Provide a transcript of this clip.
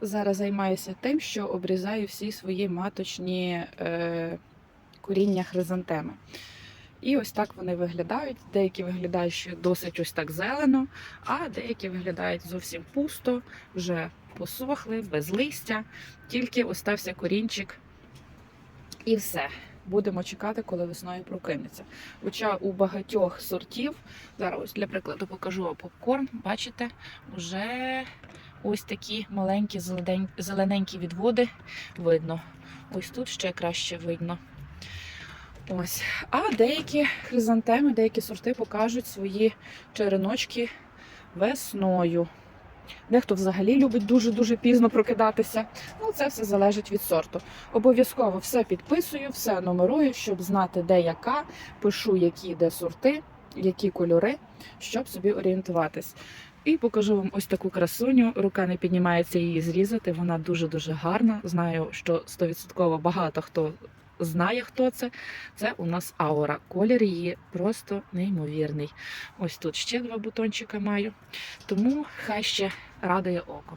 зараз займаюся тим, що обрізаю всі свої маточні е, коріння хризантеми. І ось так вони виглядають. Деякі виглядають ще досить ось так зелено, а деякі виглядають зовсім пусто, вже посохли, без листя, тільки остався корінчик і все. Будемо чекати, коли весною прокинеться. Хоча у багатьох сортів, зараз для прикладу покажу попкорн, бачите, вже ось такі маленькі зелененькі відводи видно. Ось тут ще краще видно. Ось. А деякі хризантеми, деякі сорти покажуть свої череночки весною. Дехто взагалі любить дуже-дуже пізно прокидатися. Ну, це все залежить від сорту. Обов'язково все підписую, все нумерую, щоб знати, де яка, пишу, які де сорти, які кольори, щоб собі орієнтуватись. І покажу вам ось таку красуню. Рука не піднімається її зрізати. Вона дуже-дуже гарна. Знаю, що 100% багато хто знає, хто це. Це у нас аура. Колір її просто неймовірний. Ось тут ще два бутончика маю. Тому хай ще радує око.